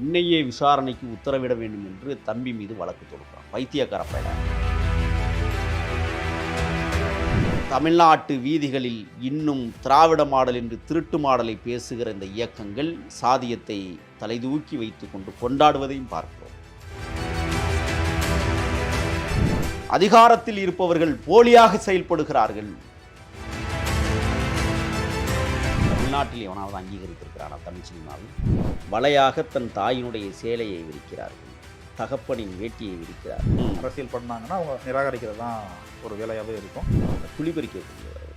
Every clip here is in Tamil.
என்னையே விசாரணைக்கு உத்தரவிட வேண்டும் என்று தம்பி மீது வழக்கு தொடுக்கிறான். பைத்தியக்கார தமிழ்நாட்டு வீதிகளில் இன்னும் திராவிட மாடல் என்று திருட்டு மாடலை பேசுகிற இந்த இயக்கங்கள் சாதியத்தை தலைதூக்கி வைத்து கொண்டு கொண்டாடுவதையும் பார்க்கிறோம். அதிகாரத்தில் இருப்பவர்கள் போலியாக செயல்படுகிறார்கள். தமிழ்நாட்டில் எவனாவது அங்கீகரித்திருக்கிறானா தமிழ் சினிமாவில். வலையாக தன் தாயினுடைய சேலையை விரிக்கிறார்கள். தகப்பனின் வேட்டியை விரிக்கிறார்கள். அரசியல் பண்ணாங்கன்னா அவங்க நிராகரிக்கிறது தான் ஒரு வேலையாகவே இருக்கும். குளிபறிக்கக்கூடியவர்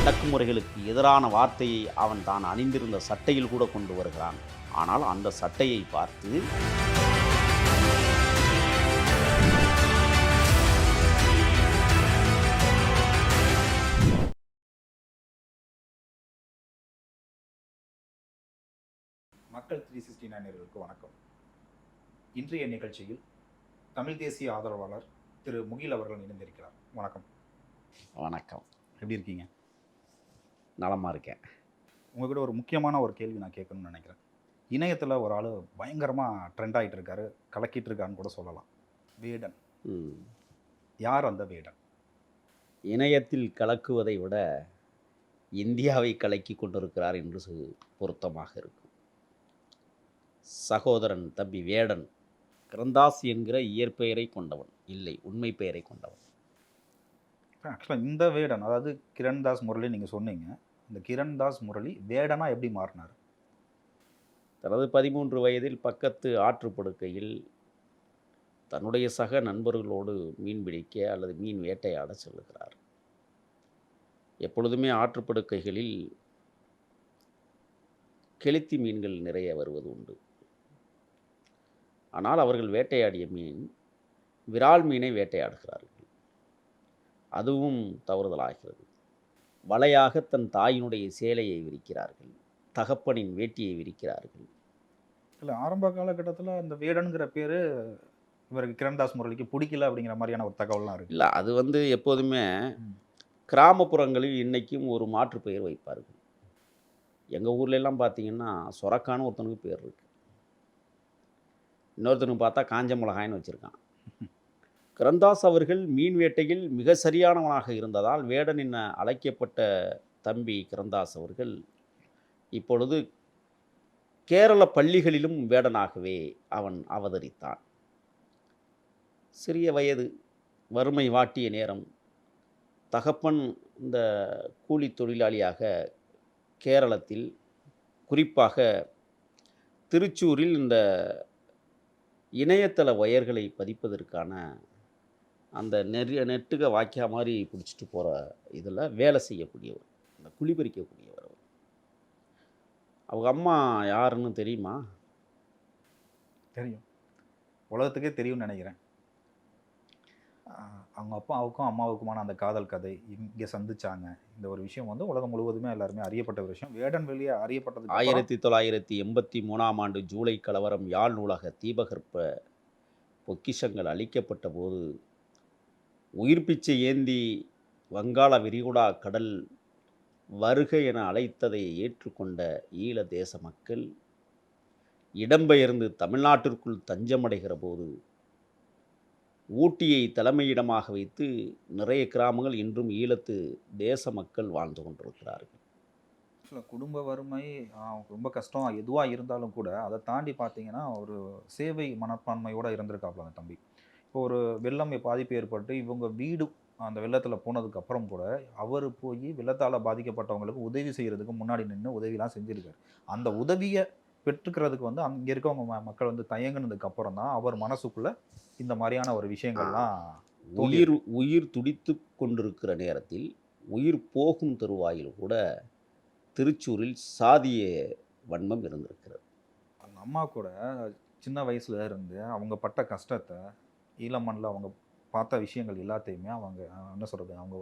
அடக்குமுறைகளுக்கு எதிரான வார்த்தையை அவன் தான் அணிந்திருந்த சட்டையில் கூட கொண்டு வருகிறான். ஆனால் அந்த சட்டையை பார்த்து மக்கள் த்ரீ சிக்ஸ்டி நைனர்களுக்கு வணக்கம். இன்றைய நிகழ்ச்சியில் தமிழ் தேசிய ஆதரவாளர் திரு முகில் அவர்கள் இணைந்திருக்கிறார். வணக்கம். வணக்கம். எப்படி இருக்கீங்க? நலமாக இருக்கேன். உங்ககிட்ட ஒரு முக்கியமான ஒரு கேள்வி நான் கேட்கணும்னு நினைக்கிறேன். இணையத்தில் ஒரு ஆள் பயங்கரமாக ட்ரெண்ட் ஆகிட்டு இருக்காரு கலக்கிட்டு இருக்கான்னு கூட சொல்லலாம். வேடன். யார் அந்த வேடன்? இணையத்தில் கலக்குவதை விட இந்தியாவை கலக்கி கொண்டிருக்கிறார் என்று பொருத்தமாக இருக்கும். சகோதரன் தம்பி வேடன் கிரந்தாஸ் என்கிற இயற்பெயரை கொண்டவன். இல்லை உண்மை பெயரை கொண்டவன். ஆக்சுவலாக இந்த வேடன் அதாவது கிரண்தாஸ் முரளி நீங்கள் சொன்னீங்க. இந்த கிரண்தாஸ் முரளி வேடனா எப்படி மாறினார்? தனது பதிமூன்று வயதில் பக்கத்து ஆற்றுப்படுக்கையில் தன்னுடைய சக நண்பர்களோடு மீன் பிடிக்க அல்லது மீன் வேட்டையாட செல்லுகிறார். எப்பொழுதுமே ஆற்றுப்படுக்கைகளில் கெளுத்தி மீன்கள் நிறைய வருவது உண்டு. ஆனால் அவர்கள் வேட்டையாடிய மீன் விரால் மீனை வேட்டையாடுகிறார்கள். அதுவும் தவறுதலாகிறது. வலையாக தன் தாயினுடைய சேலையை விரிக்கிறார்கள். தகப்பனின் வேட்டியை விரிக்கிறார்கள். இல்லை ஆரம்ப காலகட்டத்தில் இந்த வேடனுங்கிற பேர் இவருக்கு கிரண்தாஸ் முரளிக்கு பிடிக்கல அப்படிங்கிற மாதிரியான ஒரு தகவல்லாம் இருக்கு. இல்லை அது வந்து எப்போதுமே. கிராமப்புறங்களில் இன்னைக்கும் ஒரு மாற்று பெயர் வைப்பார்கள். எங்கள் ஊர்ல எல்லாம் பார்த்தீங்கன்னா சொரக்கான்னு ஒருத்தனுக்கு பேர் இருக்கு. இன்னொருத்தனுக்கு பார்த்தா காஞ்ச மிளகாய்னு வச்சுருக்கான். கிரந்தாஸ் அவர்கள் மீன் வேட்டையில் மிக சரியானவனாக இருந்ததால் வேடன் என அழைக்கப்பட்ட தம்பி கிரந்தாஸ் அவர்கள் இப்பொழுது கேரள பள்ளிகளிலும் வேடனாகவே அவன் அவதரித்தான். சிறிய வயது வறுமை வாட்டிய நேரம் தகப்பன் இந்த கூலி தொழிலாளியாக கேரளத்தில் குறிப்பாக திருச்சூரில் இந்த இணையதள ஒயர்களை பதிப்பதற்கான அந்த நெறிய நெட்டுக வாக்கியா மாதிரி பிடிச்சிட்டு போகிற இதில் வேலை செய்யக்கூடியவர் இந்த குளிபறிக்கக்கூடியவர் அவர். அவங்க அம்மா யாருன்னு தெரியுமா? தெரியும். உலகத்துக்கே தெரியும்னு நினைக்கிறேன். அவங்க அப்பாவுக்கும் அம்மாவுக்குமான அந்த காதல் கதை இங்கே சந்திச்சாங்க. இந்த ஒரு விஷயம் வந்து உலகம் முழுவதுமே எல்லாருமே அறியப்பட்ட ஒரு விஷயம். வேடன் வெளியே அறியப்பட்டது ஆயிரத்தி தொள்ளாயிரத்தி எண்பத்தி மூணாம் ஆண்டு ஜூலை கலவரம் யாழ் நூலக தீபகற்ப பொக்கிஷங்கள் அளிக்கப்பட்ட போது உயிர் பிச்சை ஏந்தி வங்காள விரிகுடா கடல் வருக என அழைத்ததை ஏற்றுக்கொண்ட ஈழ தேச மக்கள் இடம்பெயர்ந்து தமிழ்நாட்டிற்குள் தஞ்சமடைகிற போது ஊட்டியை தலைமையிடமாக வைத்து நிறைய கிராமங்கள் இன்றும் ஈழத்து தேச மக்கள் வாழ்ந்து கொண்டிருக்கிறார்கள். குடும்ப வறுமை ரொம்ப கஷ்டம். எதுவாக இருந்தாலும் கூட அதை தாண்டி பார்த்தீங்கன்னா ஒரு சேவை மனப்பான்மையோடு இருந்திருக்காப்புல அந்த தம்பி. இப்போ ஒரு வெள்ளம் பாதிப்பு ஏற்பட்டு இவங்க வீடு அந்த வெள்ளத்தில் போனதுக்கு அப்புறம் கூட அவர் போய் வெள்ளத்தால் பாதிக்கப்பட்டவங்களுக்கு உதவி செய்கிறதுக்கு முன்னாடி நின்று உதவிலாம் செஞ்சுருக்காரு. அந்த உதவியை பெற்றுக்கிறதுக்கு வந்து அங்கே இருக்கவங்க மக்கள் வந்து தயங்குனதுக்கு அப்புறம் தான் அவர் மனசுக்குள்ள இந்த மாதிரியான ஒரு விஷயங்கள்லாம் உயிர் உயிர் துடித்து கொண்டிருக்கிற நேரத்தில் உயிர் போகும் தருவாயில் கூட திருச்சூரில் சாதிய வன்மம் இருந்திருக்கிறது. அவங்க அம்மா கூட சின்ன வயசுல இருந்து அவங்க பட்ட கஷ்டத்தை ஈழமண்ணில் அவங்க பார்த்த விஷயங்கள் எல்லாத்தையுமே அவங்க என்ன சொல்கிறது அவங்க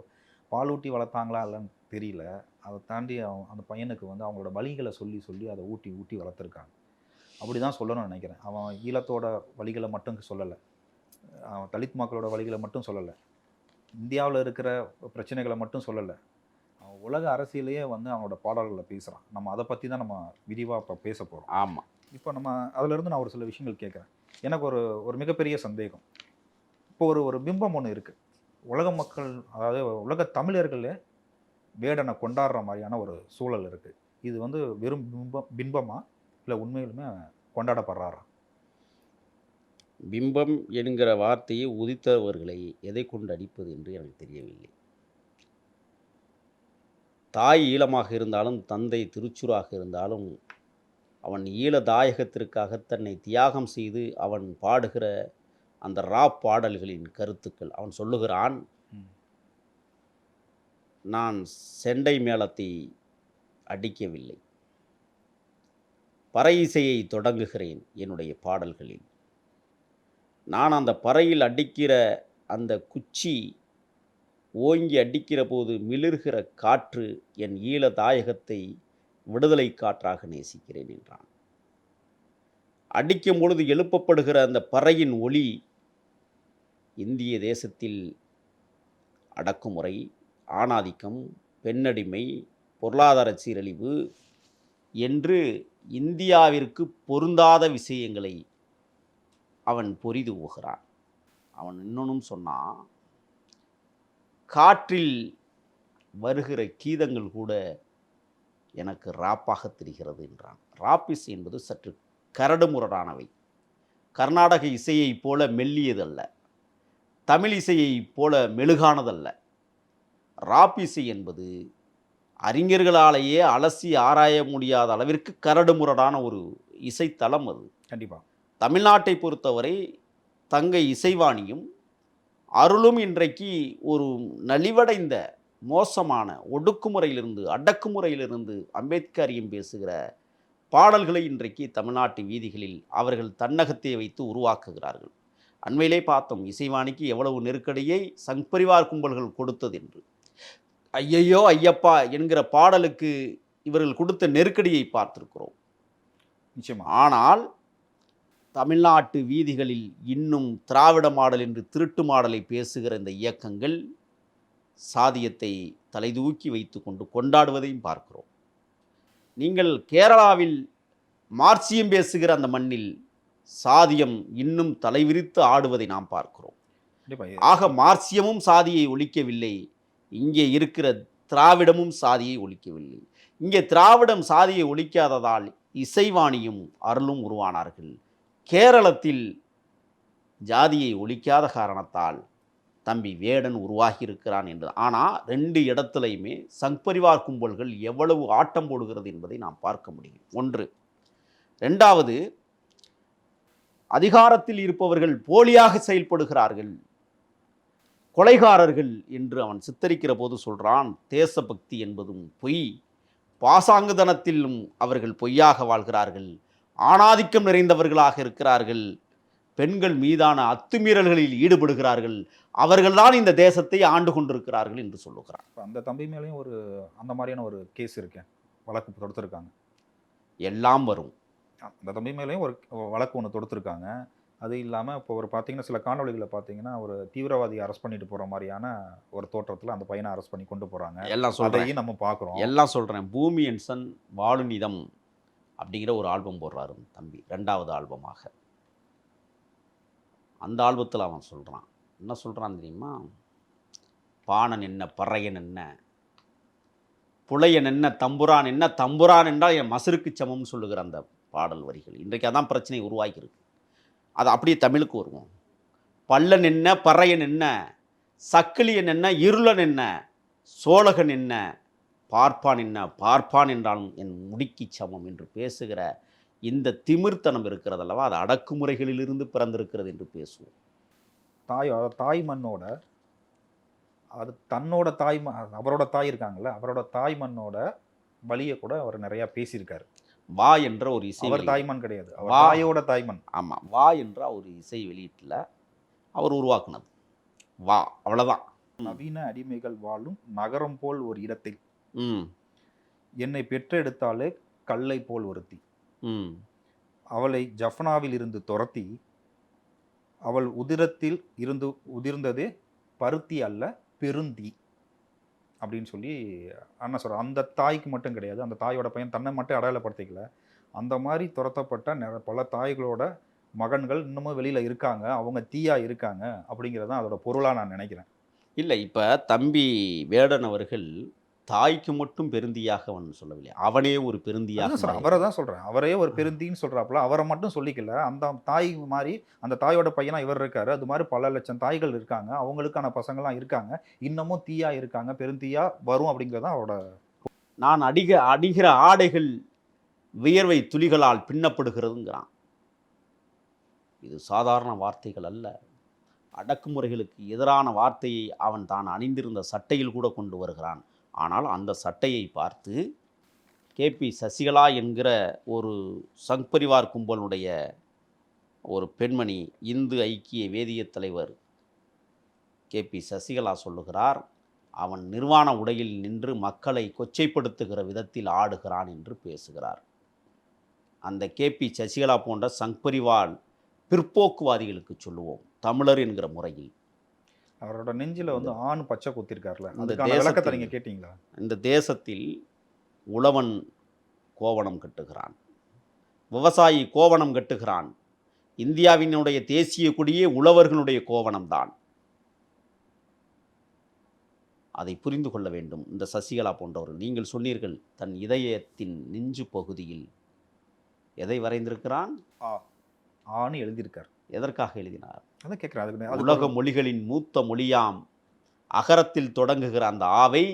பாலூட்டி வளர்த்தாங்களா இல்லைன்னு தெரியல. அதை தாண்டி அவங்க அந்த பையனுக்கு வந்து அவங்களோட வழிகளை சொல்லி சொல்லி அதை ஊட்டி ஊட்டி வளர்த்துருக்காங்க. அப்படி தான் சொல்லணும்னு நினைக்கிறேன். அவன் ஈழத்தோட வழிகளை மட்டும் சொல்லலை. அவன் தலித் மக்களோட வழிகளை மட்டும் சொல்லலை. இந்தியாவில் இருக்கிற பிரச்சனைகளை மட்டும் சொல்லலை. அவன் உலக அரசியலையே வந்து அவனோட பாடல்களில் பேசுகிறான் நம்ம அதை பற்றி தான் நம்ம விரிவாக இப்போ பேச போகிறோம் ஆமாம் இப்போ நம்ம அதிலிருந்து நான் ஒரு சில விஷயங்கள் கேட்குறேன். எனக்கு ஒரு ஒரு மிகப்பெரிய சந்தேகம். இப்போ ஒரு ஒரு பிம்பம் ஒன்று இருக்குது உலக மக்கள் அதாவது உலக தமிழர்கள் வேடனை கொண்டாடுற மாதிரியான ஒரு சூழல் இருக்குது இது வந்து வெறும் பிம்பம் பிம்பமா இல்லை உண்மையிலுமே கொண்டாடப்படுறாரா? பிம்பம் என்கிற வார்த்தையை உதித்தவர்களை எதை கொண்டு அடிப்பது என்று எனக்கு தெரியவில்லை. தாய் ஈழமாக இருந்தாலும் தந்தை திருச்சூராக இருந்தாலும் அவன் ஈழ தாயகத்திற்காக தன்னை தியாகம் செய்து அவன் பாடுகிற அந்த ராப் பாடல்களின் கருத்துக்கள். அவன் சொல்லுகிறான். நான் செண்டை மேளத்தை அடிக்கவில்லை. பறை இசையை தொடங்குகிறேன் என்னுடைய பாடல்களில். நான் அந்த பறையில் அடிக்கிற அந்த குச்சி ஓங்கி அடிக்கிற போது மிளிர்கிற காற்று என் ஈழ தாயகத்தை விடுதலை காற்றாக நேசிக்கிறேன் என்றான். அடிக்கும் பொழுது எழுப்பப்படுகிற அந்த பறையின் ஒளி இந்திய தேசத்தில் அடக்குமுறை ஆணாதிக்கம் பெண்ணடிமை பொருளாதார சீரழிவு என்று இந்தியாவிற்கு பொருந்தாத விஷயங்களை அவன் பொரிது போகிறான். அவன் இன்னொன்னும் சொன்னான் காற்றில் வருகிற கீதங்கள் கூட எனக்கு ராப்பாக தெரிகிறது என்றான். ராப்பிஸ் என்பது சற்று கரடுமுரடானவை. கர்நாடக இசையைப் போல மெல்லியதல்ல. தமிழ் இசையைப் போல மெழுகானதல்ல. ராப் இசை என்பது அறிஞர்களாலேயே அலசி ஆராய முடியாத அளவிற்கு கரடுமுரடான ஒரு இசைத்தலம் அது. கண்டிப்பாக தமிழ்நாட்டை பொறுத்தவரை தங்கை இசைவாணியும் அருளும் இன்றைக்கு ஒரு நலிவடைந்த மோசமான ஒடுக்குமுறையிலிருந்து அடக்குமுறையிலிருந்து அம்பேத்கரியம் பேசுகிற பாடல்களை இன்றைக்கு தமிழ்நாட்டு வீதிகளில் அவர்கள் தன்னகத்தை வைத்து உருவாக்குகிறார்கள். அண்மையிலே பார்த்தோம் இசைவாணிக்கு எவ்வளவு நெருக்கடியை சங்பரிவார் கும்பல்கள் கொடுத்தது என்று. ஐயையோ ஐயப்பா என்கிற பாடலுக்கு இவர்கள் கொடுத்த நெருக்கடியை பார்த்திருக்கிறோம். நிச்சயமா. ஆனால் தமிழ்நாட்டு வீதிகளில் இன்னும் திராவிட மாடல் என்று திருட்டு மாடலை பேசுகிற இந்த இயக்கங்கள் சாதியத்தை தலைதூக்கி வைத்துக்கொண்டு கொண்டாடுவதையும் பார்க்கிறோம். நீங்கள் கேரளாவில் மார்க்சியம் பேசுகிற அந்த மண்ணில் சாதியம் இன்னும் தலைவிரித்து ஆடுவதை நாம் பார்க்கிறோம். ஆக மார்க்சியமும் சாதியை ஒழிக்கவில்லை. இங்கே இருக்கிற திராவிடமும் சாதியை ஒழிக்கவில்லை. இங்கே திராவிடம் சாதியை ஒழிக்காததால் இசைவாணியும் அருளும் உருவானார்கள். கேரளத்தில் ஜாதியை ஒழிக்காத காரணத்தால் தம்பி வேடன் உருவாகி இருக்கிறான் என்று. ஆனால் ரெண்டு இடத்துலையுமே சங்பரிவார் கும்பல்கள் எவ்வளவு ஆட்டம் போடுகிறது என்பதை நாம் பார்க்க முடியும். ஒன்று ரெண்டாவது அதிகாரத்தில் இருப்பவர்கள் போலியாக செயல்படுகிறார்கள். கொலைகாரர்கள் என்று அவன் சித்தரிக்கிற போது சொல்றான் தேசபக்தி என்பதும் பொய் பாசாங்குதனத்திலும் அவர்கள் பொய்யாக வாழ்கிறார்கள் ஆணாதிக்கம் நிறைந்தவர்களாக இருக்கிறார்கள் பெண்கள் மீதான அத்துமீறல்களில் ஈடுபடுகிறார்கள் அவர்கள்தான் இந்த தேசத்தை ஆண்டு கொண்டிருக்கிறார்கள் என்று சொல்லுகிறார் அந்த தம்பி மேலேயும் ஒரு அந்த மாதிரியான ஒரு கேஸ் இருக்கேன் வழக்கு தொடுத்துருக்காங்க. எல்லாம் வரும். அந்த தம்பி மேலேயும் ஒரு வழக்கு ஒன்று தொடுத்துருக்காங்க. அது இல்லாமல் இப்போ ஒரு பார்த்தீங்கன்னா சில காணொளிகளை பார்த்தீங்கன்னா ஒரு தீவிரவாதியை அரெஸ்ட் பண்ணிட்டு போகிற மாதிரியான ஒரு தோற்றத்தில் அந்த பையனை அரெஸ்ட் பண்ணி கொண்டு போகிறாங்க எல்லாம் சொல்றேன். அதையும் நம்ம பார்க்குறோம். எல்லாம் சொல்றேன். பூமி என்சன் வாழுநிதம் அப்படிங்கிற ஒரு ஆல்பம் போடுறாரு தம்பி. ரெண்டாவது ஆல்பமாக. அந்த ஆல்பத்தில் அவன் சொல்கிறான் என்ன சொல்கிறான் தெரியுமா? பாணன் என்ன பறையன் என்ன புலையன் என்ன தம்புரான் என்ன தம்புரான் என்றால் என் மசருக்கு சமம்னு சொல்லுகிற அந்த பாடல் வரிகள். இன்றைக்கு அதான் பிரச்சனை உருவாகியிருக்கு. அது அப்படியே தமிழுக்கு வருவோம். பல்லன் என்ன பறையன் என்ன சக்கிலியன் என்ன இருளன் என்ன சோழகன் என்ன பார்ப்பான் என்ன பார்ப்பான் என்றாலும் என் முடிக்கு சமம் என்று பேசுகிற இந்த திமிர்த்தனம் இருக்கிறதல்லவா? அது அடக்குமுறைகளிலிருந்து பிறந்திருக்கிறது என்று பேசுவோம். தாய் தாய் மண்ணோட அது தன்னோட தாய் ம- அவரோட தாய் இருக்காங்கல்ல அவரோட தாய் மண்ணோட வழியை கூட அவர் நிறையா பேசியிருக்காரு. வா என்ற ஒரு இசை அவர். தாய்மண் கிடையாது. அவர் வா. தாயோட தாய்மண் ஆமாம் வா என்ற ஒரு இசை வெளியீட்டில் அவர் உருவாக்குனது. வா அவ்வளோதான் நவீன அடிமைகள் வாழும் நகரம் போல் ஒரு இடத்தில். என்னை பெற்றெடுத்தாலே கல்லை போல் ஒருத்தி. அவளை ஜஃப்னாவில் இருந்து துரத்தி அவள் உதிரத்தில் இருந்து உதிர்ந்தது பருத்தி அல்ல பெருந்தி. அப்படின்னு சொல்லி அண்ணன் சொல்கிறார் அந்த தாய்க்கு மட்டும் கிடையாது. அந்த தாயோட பையன் தன்னை மட்டும் அடையாளப்படுத்திக்கல. அந்த மாதிரி துரத்தப்பட்ட நிற பல தாய்களோட மகன்கள் இன்னமும் வெளியில் இருக்காங்க. அவங்க தீயா இருக்காங்க அப்படிங்கிறது தான் அதோட பொருளாக நான் நினைக்கிறேன். இல்லை இப்போ தம்பி வேடன் அவர்கள் தாய்க்கு மட்டும் பெருந்தியாக அவன் சொல்லவில்லை. அவனே ஒரு பெருந்தியாக மாறி- அவரை தான் சொல்கிறேன் அவரே ஒரு பெருந்தின்னு சொல்கிறாப்புல அவரை மட்டும் சொல்லிக்கல. அந்த தாய் மாதிரி அந்த தாயோட பையனா இவர் இருக்காரு. அது மாதிரி பல லட்சம் தாய்கள் இருக்காங்க. அவங்களுக்கான பசங்கள்லாம் இருக்காங்க. இன்னமும் தீயா இருக்காங்க. பெருந்தீயா வரும் அப்படிங்கிறது தான் அவரோட நான் அடிக அடிகிற ஆடைகள் வியர்வை துளிகளால் பின்னப்படுகிறதுங்கிறான். இது சாதாரண வார்த்தைகள் அல்ல. அடக்குமுறைகளுக்கு எதிரான வார்த்தையை அவன் தான் அணிந்திருந்த சட்டையில் கூட கொண்டு வருகிறான். ஆனால் அந்த சட்டையை பார்த்து கேபி சசிகலா என்கிற ஒரு சங் பரிவார் கும்பலுடைய ஒரு பெண்மணி இந்து ஐக்கிய வேதியத் தலைவர் கேபி சசிகலா சொல்லுகிறார் அவன் நிர்வாண உடையில் நின்று மக்களை கொச்சைப்படுத்துகிற விதத்தில் ஆடுகிறான் என்று பேசுகிறார். அந்த கேபி சசிகலா போன்ற சங்பரிவால் பிற்போக்குவாதிகளுக்கு சொல்லுவோம் தமிழர் என்கிற முறையில். அவரோட நெஞ்சில வந்து ஆண் பச்சை குத்திருக்காருல. அதுக்கான தேசத்தில் விளக்கத்தை நீங்க கேட்டீங்களா? இந்த தேசத்தில் உழவன் கோவணம் கட்டுகிறான். விவசாயி கோவணம் கட்டுகிறான். இந்தியாவினுடைய தேசிய கொடியே உழவர்களுடைய கோவணம்தான். அதை புரிந்து கொள்ள வேண்டும். இந்த சசிகலா போன்றவர்கள் நீங்கள் சொன்னீர்கள் தன் இதயத்தின் நெஞ்சு பகுதியில் எதை வரைந்திருக்கிறான்? ஆண் எழுதியிருக்காரு. எதற்காக எழுதினார்? அதான் கேட்குறேன் அதுக்கு உலக மொழிகளின் மூத்த மொழியாம் அகரத்தில் தொடங்குகிற அந்த ஆவை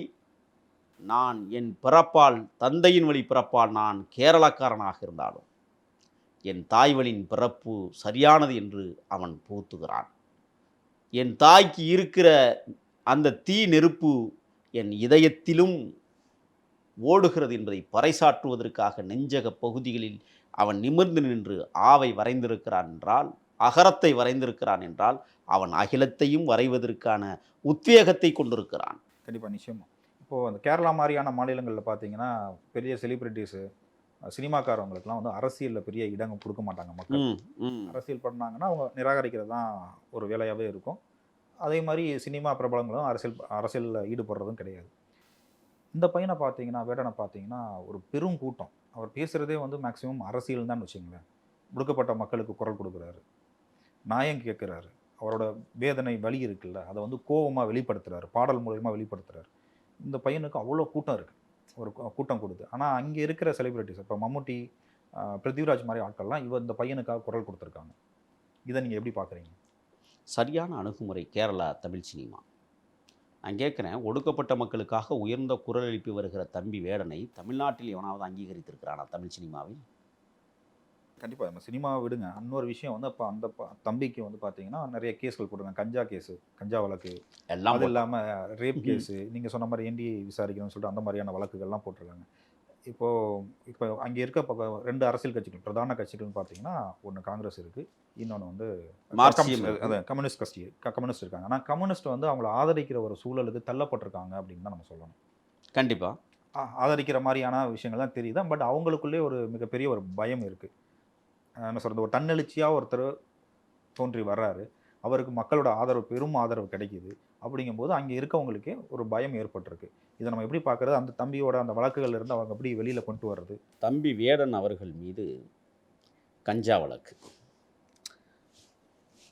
நான் என் பிறப்பால் தந்தையின் வழி பிறப்பால் நான் கேரளக்காரனாக இருந்தாலும் என் தாய்வழியின் பிறப்பு சரியானது என்று அவன் போத்துகிறான் என் தாய்க்கு இருக்கிற அந்த தீ நெருப்பு என் இதயத்திலும் ஓடுகிறது என்பதை பறைசாற்றுவதற்காக நெஞ்சக பகுதிகளில் அவன் நிமிர்ந்து நின்று ஆவை வரைந்திருக்கிறான் என்றால் அகரத்தை வரைந்திருக்கிறான் என்றால் அவன் அகிலத்தையும் வரைவதற்கான உத்வேகத்தை கொண்டிருக்கிறான். கண்டிப்பா நிச்சயமா. இப்போ அந்த கேரளா மாதிரியான மாநிலங்கள்ல பார்த்தீங்கன்னா பெரிய செலிபிரிட்டிஸு சினிமாக்காரவங்களுக்குலாம் வந்து அரசியல்ல பெரிய இடங்கள் கொடுக்க மாட்டாங்க மக்கள். அரசியல் பண்ணாங்கன்னா அவங்க நிராகரிக்கிறது தான் ஒரு வேலையாகவே இருக்கும். அதே மாதிரி சினிமா பிரபலங்களும் அரசியல் அரசியலில் ஈடுபடுறதும் கிடையாது. இந்த பையனை பார்த்தீங்கன்னா வேடனை பார்த்தீங்கன்னா ஒரு பெரும் கூட்டம். அவர் பேசுகிறதே வந்து மேக்ஸிமம் அரசியல் தான் வச்சுங்களேன் ஒடுக்கப்பட்ட மக்களுக்கு குரல் கொடுக்குறாரு. நாயம் கேட்குறாரு? அவரோட வேதனை வலி இருக்குல்ல அதை வந்து கோபமாக வெளிப்படுத்துகிறாரு பாடல் மூலயமா வெளிப்படுத்துகிறாரு இந்த பையனுக்கு அவ்வளோ கூட்டம் இருக்குது ஒரு கூட்டம் கொடுத்து. ஆனால் அங்கே இருக்கிற செலிபிரிட்டிஸ் இப்போ மம்முட்டி பிருத்திவிராஜ் மாதிரி ஆட்கள்லாம் இவர் இந்த பையனுக்காக குரல் கொடுத்துருக்காங்க. இதை நீங்கள் எப்படி பார்க்குறீங்க? சரியான அணுகுமுறை கேரளா தமிழ் சினிமா. நான் கேட்குறேன் ஒடுக்கப்பட்ட மக்களுக்காக உயர்ந்த குரல் எழுப்பி வருகிற தம்பி வேடனை தமிழ்நாட்டில் எவனாவது அங்கீகரித்திருக்கிறானா தமிழ் சினிமாவில்? கண்டிப்பாக நம்ம சினிமா விடுங்க. இன்னொரு விஷயம் வந்து அப்போ அந்த தம்பிக்கு வந்து பார்த்தீங்கன்னா நிறைய கேஸ்கள் போட்டிருக்காங்க கஞ்சா கேஸு கஞ்சா வழக்கு. எல்லாம் அது இல்லாமல் ரேப். கேஸு நீங்கள் சொன்ன மாதிரி என்டி விசாரிக்கணும்னு சொல்லிட்டு அந்த மாதிரியான வழக்குகள்லாம் போட்டிருக்காங்க. இப்போ இப்போ அங்கே இருக்க பக்கம் ரெண்டு அரசியல் கட்சிகள் பிரதான கட்சிகள்னு பார்த்தீங்கன்னா ஒன்று காங்கிரஸ் இருக்குது இன்னொன்று வந்து மார்க்சியம் கம்யூனிஸ்ட் கட்சி கம்யூனிஸ்ட் இருக்காங்க. ஆனால் கம்யூனிஸ்ட் வந்து அவங்கள ஆதரிக்கிற ஒரு சூழலுக்கு தள்ளப்பட்டிருக்காங்க அப்படின்னு தான் நம்ம சொல்லணும். கண்டிப்பாக ஆதரிக்கிற மாதிரியான விஷயங்கள் தான் தெரியுது. பட் அவங்களுக்குள்ளே ஒரு மிகப்பெரிய ஒரு பயம் இருக்குது என்ன சொல்கிறது ஒரு தன்னெழுச்சியாக ஒருத்தர் தோன்றி வர்றாரு. அவருக்கு மக்களோட ஆதரவு பெரும் ஆதரவு கிடைக்குது. அப்படிங்கும்போது அங்கே இருக்கவங்களுக்கே ஒரு பயம் ஏற்பட்டிருக்கு. இதை நம்ம எப்படி பார்க்குறது? அந்த தம்பியோட அந்த வழக்குகள்ல இருந்து அவங்க எப்படி வெளியில் கொண்டு வர்றது? தம்பி வேடன் அவர்கள் மீது கஞ்சா வழக்கு.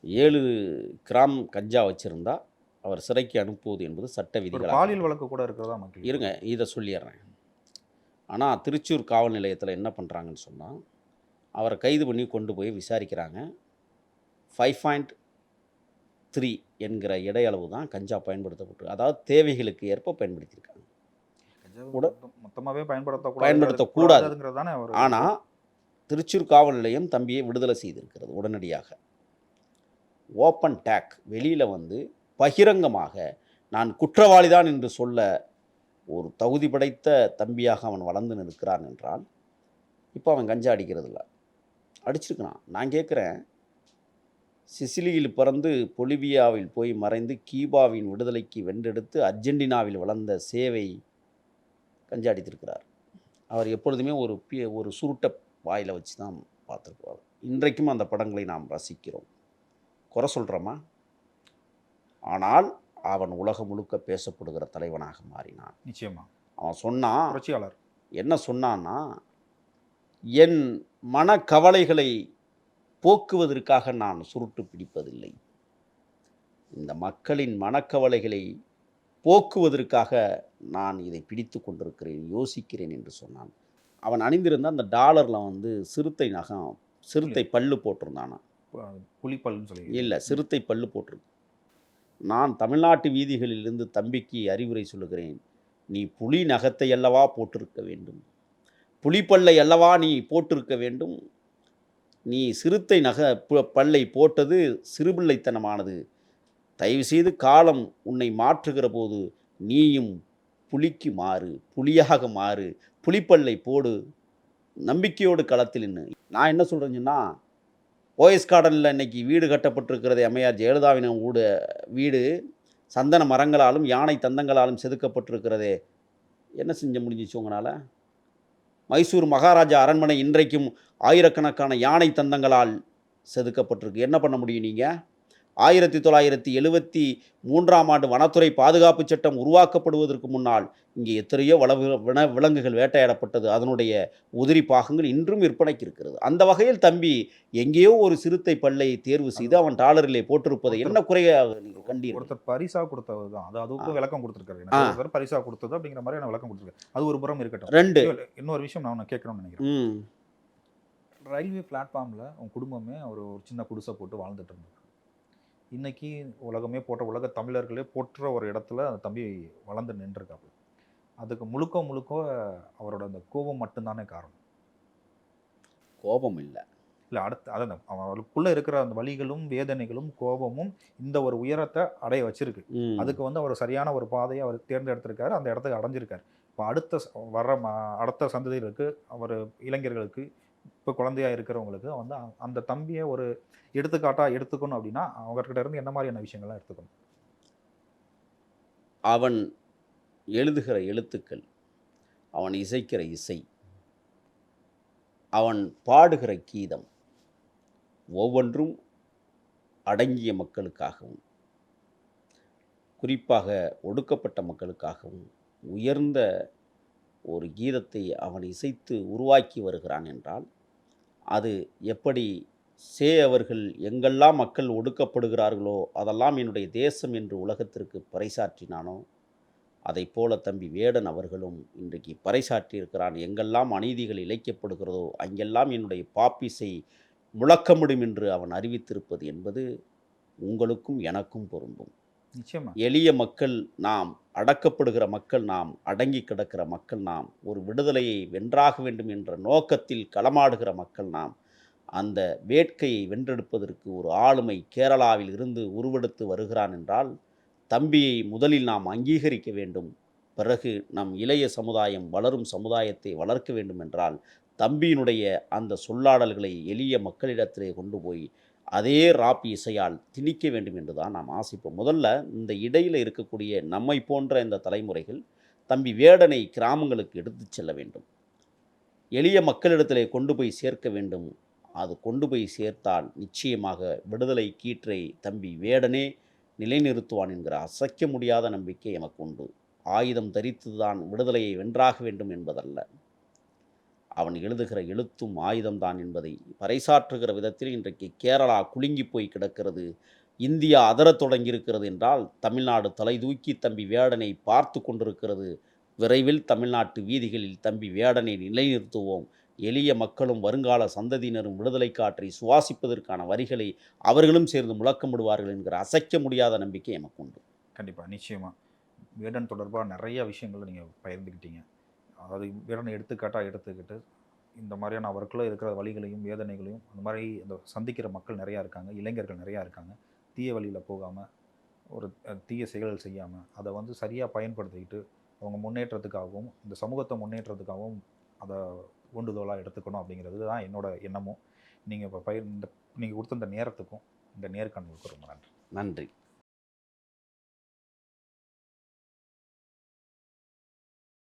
ஏழு கிராம் கஞ்சா வச்சிருந்தா அவர் சிறைக்கு அனுப்புவது என்பது சட்ட விதிகள் பாலியல் வழக்கு கூட இருக்கிறதா மக்கள்? இருங்க இதை சொல்லிடுறேன். ஆனால் திருச்சூர் காவல் நிலையத்தில் என்ன பண்ணுறாங்கன்னு சொன்னால் அவரை கைது பண்ணி கொண்டு போய் விசாரிக்கிறாங்க. ஃபைவ் பாயிண்ட் த்ரீ என்கிற இடையளவு தான் கஞ்சா பயன்படுத்தப்பட்டு அதாவது தேவைகளுக்கு ஏற்ப பயன்படுத்தியிருக்காங்க. கூட- மொத்தமாகவே பயன்படுத்தக்கூடாது பயன்படுத்தக்கூடாது. கூடாதுங்கிறது தானே ஒரு ஆனால் திருச்சூர் காவல் நிலையம் தம்பியை விடுதலை செய்திருக்கிறது உடனடியாக. ஓப்பன் டேக் வெளியில் வந்து பகிரங்கமாக நான் குற்றவாளி தான் என்று சொல்ல ஒரு தகுதி படைத்த தம்பியாக அவன் வளர்ந்து நிற்கிறான் என்றால் இப்போ அவன் கஞ்சா அடிக்கிறது இல்லை அடிச்சிருக்கிறான். நான் கேட்குறேன் சிசிலியில் பிறந்து பொலிவியாவில் போய் மறைந்து கீபாவின் விடுதலைக்கு வென்றெடுத்து அர்ஜென்டினாவில் வளர்ந்த சேவை கஞ்சா அடித்திருக்கிறார் அவர் எப்பொழுதுமே ஒரு பி ஒரு சுருட்டை வாயில் வச்சு தான் பார்த்துருப்பார் இன்றைக்கும் அந்த படங்களை நாம் ரசிக்கிறோம். குறை சொல்கிறோமா ஆனால் அவன் உலகம் முழுக்க பேசப்படுகிற தலைவனாக மாறினான். நிச்சயமா. அவன் சொன்னான் புரட்சியாளர். என்ன சொன்னான்னா என் மனக்கவலைகளை போக்குவதற்காக நான் சுருட்டு பிடிப்பதில்லை. இந்த மக்களின் மனக்கவலைகளை போக்குவதற்காக நான் இதை பிடித்து கொண்டிருக்கிறேன் யோசிக்கிறேன் என்று சொன்னான். அவன் அணிந்திருந்த அந்த டாலரில் வந்து சிறுத்தை நகம் சிறுத்தை பல்லு போட்டிருந்தானா? பு- புலிப்பல்னு சொல்லி இல்லை சிறுத்தை பல்லு போட்டிருக்கு. நான் தமிழ்நாட்டு வீதிகளிலிருந்து தம்பிக்கு அறிவுரை சொல்லுகிறேன் நீ புலி நகத்தை அல்லவா போட்டிருக்க வேண்டும்? புலிப்பல்லை அல்லவா நீ போட்டிருக்க வேண்டும்? நீ சிறுத்தை நக பல்லை போட்டது சிறுபிள்ளைத்தனமானது. தயவுசெய்து காலம் உன்னை மாற்றுகிற போது நீயும் புலிக்கு மாறு புலியாக மாறு புலிப்பல்லை போடு. நம்பிக்கையோடு களத்தில் நின்று நான் என்ன சொல்கிறேன்னா ஓஎஸ் கார்டனில் இன்னைக்கு வீடு கட்டப்பட்டிருக்கிறது அம்மையார் ஜெயலலிதாவின் ஊட வீடு. சந்தன மரங்களாலும் யானை தந்தங்களாலும் செதுக்கப்பட்டிருக்கிறதே. என்ன செஞ்ச முடிஞ்சிச்சு உங்களால்? மைசூர் மகாராஜா அரண்மனை இன்றைக்கும் ஆயிரக்கணக்கான யானை தந்தங்களால் செதுக்கப்பட்டிருக்கு. என்ன பண்ண முடியும் நீங்கள் ஆயிரத்தி தொள்ளாயிரத்தி எழுவத்தி மூன்றாம் ஆண்டு வனத்துறை பாதுகாப்பு சட்டம் உருவாக்கப்படுவதற்கு முன்னால் இங்கே எத்தனையோ வள வின விலங்குகள் வேட்டையாடப்பட்டது. அதனுடைய உதிரி பாகங்கள் இன்றும் விற்பனைக்கு இருக்கிறது. அந்த வகையில் தம்பி எங்கேயோ ஒரு சிறுத்தை பல்லை தேர்வு செய்து அவன் டாலரிலே போட்டிருப்பதை என்ன குறையாக நீங்கள் கண்டீர்கள்? ஒருத்தர் பரிசா கொடுத்தது தான். அது அதுக்கும் விளக்கம் கொடுத்துருக்காரு. பரிசா கொடுத்தது அப்படிங்கிற மாதிரி நான் விளக்கம் கொடுத்துருக்காரு. அது ஒரு புறம் இருக்கட்டும். ரெண்டு. இன்னொரு- விஷயம் நான் உன்னை கேட்கணும்னு நினைக்கிறேன். ரயில்வே பிளாட்ஃபார்மில் உன் குடும்பமே ஒரு ஒரு சின்ன குடிசை போட்டு வாழ்ந்துட்டு இருந்தாங்க. இன்னைக்கு உலகமே போட்ட உலக தமிழர்களே போற்ற ஒரு இடத்துல அந்த தம்பி வளர்ந்து நின்றுருக்காப்புல. அதுக்கு முழுக்க முழுக்க அவரோட அந்த கோபம் மட்டும்தானே காரணம். கோபம் இல்லை இல்லை அடுத்து அதான் அவருக்குள்ளே இருக்கிற அந்த வலிகளும் வேதனைகளும் கோபமும் இந்த ஒரு உயரத்தை அடைய வச்சிருக்கு. அதுக்கு வந்து அவர் சரியான ஒரு பாதையை அவர் தேர்ந்தெடுத்திருக்காரு அந்த இடத்துக்கு அடைஞ்சிருக்காரு. இப்போ அடுத்த வர்ற அடுத்த சந்ததிகளுக்கு அவர் இளைஞர்களுக்கு இப்போ குழந்தையா இருக்கிறவங்களுக்கு வந்து அந்த தம்பியை ஒரு எடுத்துக்காட்டாக எடுத்துக்கணும் அப்படின்னா அவர்கிட்ட இருந்து என்ன மாதிரியான விஷயங்கள்லாம் எடுத்துக்கணும்? அவன் எழுதுகிற எழுத்துக்கள் அவன் இசைக்கிற இசை அவன் பாடுகிற கீதம் ஒவ்வொன்றும் அடங்கிய மக்களுக்காகவும் குறிப்பாக ஒடுக்கப்பட்ட மக்களுக்காகவும் உயர்ந்த ஒரு கீதத்தை அவன் இசைத்து உருவாக்கி வருகிறான் என்றால் அது எப்படி சே அவர்கள் எங்கெல்லாம் மக்கள் ஒடுக்கப்படுகிறார்களோ அதெல்லாம் என்னுடைய தேசம் என்று உலகத்திற்கு பறைசாற்றினானோ? அதைப் போல தம்பி வேடன் அவர்களும் இன்றைக்கு பறைசாற்றியிருக்கிறான். எங்கெல்லாம் அநீதிகள் இழைக்கப்படுகிறதோ அங்கெல்லாம் என்னுடைய பாப்பிசை முழக்கமிடும் என்று அவன் அறிவித்திருப்பது என்பது உங்களுக்கும் எனக்கும் பொருந்தும். எளிய மக்கள் நாம் அடக்கப்படுகிற மக்கள் நாம் அடங்கி கிடக்கிற மக்கள் நாம் ஒரு விடுதலையை வென்றாக வேண்டும் என்ற நோக்கத்தில் களமாடுகிற மக்கள் நாம் அந்த வேட்கையை வென்றெடுப்பதற்கு ஒரு ஆளுமை கேரளாவில் இருந்து உருவெடுத்து வருகிறான் என்றால் தம்பியை முதலில் நாம் அங்கீகரிக்க வேண்டும். பிறகு நம் இளைய சமுதாயம் வளரும் சமுதாயத்தை வளர்க்க வேண்டும் என்றால் தம்பியினுடைய அந்த சொல்லாடல்களை எளிய மக்களிடத்திலே கொண்டு போய் அதே ராப் இசையால் திணிக்க வேண்டும் என்று தான் நாம் ஆசைப்போம். முதல்ல இந்த இடையில் இருக்கக்கூடிய நம்மை போன்ற இந்த தலைமுறைகள் தம்பி வேடனை கிராமங்களுக்கு எடுத்துச் செல்ல வேண்டும். எளிய மக்களிடத்திலே கொண்டு போய் சேர்க்க வேண்டும். அது கொண்டு போய் சேர்த்தால் நிச்சயமாக விடுதலை கீற்றை தம்பி வேடனே நிலைநிறுத்துவான் என்கிற அசைக்க முடியாத நம்பிக்கை எமக்கு உண்டு. ஆயுதம் தரித்துதான் விடுதலையை வென்றாக வேண்டும் என்பதல்ல. அவன் எழுதுகிற எழுத்தும் ஆயுதம்தான் என்பதை பறைசாற்றுகிற விதத்தில் இன்றைக்கு கேரளா குலுங்கி போய் கிடக்கிறது. இந்தியா அதரத் தொடங்கியிருக்கிறது என்றால் தமிழ்நாடு தலை தூக்கி தம்பி வேடனை பார்த்து கொண்டிருக்கிறது. விரைவில் தமிழ்நாட்டு வீதிகளில் தம்பி வேடனை நிலைநிறுத்துவோம். எளிய மக்களும் வருங்கால சந்ததியினரும் விடுதலை காற்றை சுவாசிப்பதற்கான வரிகளை அவர்களும் சேர்ந்து முழக்கமிடுவார்கள் என்கிற அசைக்க முடியாத நம்பிக்கை எமக்கு உண்டு. கண்டிப்பாக நிச்சயமாக வேடன் தொடர்பாக நிறைய விஷயங்களை நீங்கள் பகிர்ந்துக்கிட்டீங்க. அதாவது வீரனை எடுத்துக்காட்டாக எடுத்துக்கிட்டு இந்த மாதிரியான அவருக்குள்ளே இருக்கிற வழிகளையும் வேதனைகளையும் அந்த மாதிரி இந்த சந்திக்கிற மக்கள் நிறையா இருக்காங்க இளைஞர்கள் நிறையா இருக்காங்க. தீய வழியில் போகாமல் ஒரு தீய செயல்கள் செய்யாமல் அதை வந்து சரியாக பயன்படுத்திக்கிட்டு அவங்க முன்னேற்றத்துக்காகவும் இந்த சமூகத்தை முன்னேற்றத்துக்காகவும் அதை உண்டுதோலாக எடுத்துக்கணும் அப்படிங்கிறது தான் என்னோட எண்ணமும். நீங்கள் இப்போ பயிர் இந்த நீங்கள் கொடுத்த இந்த நேரத்துக்கும் இந்த நேர்காணலுக்கும் ரொம்ப நன்றி. நன்றி.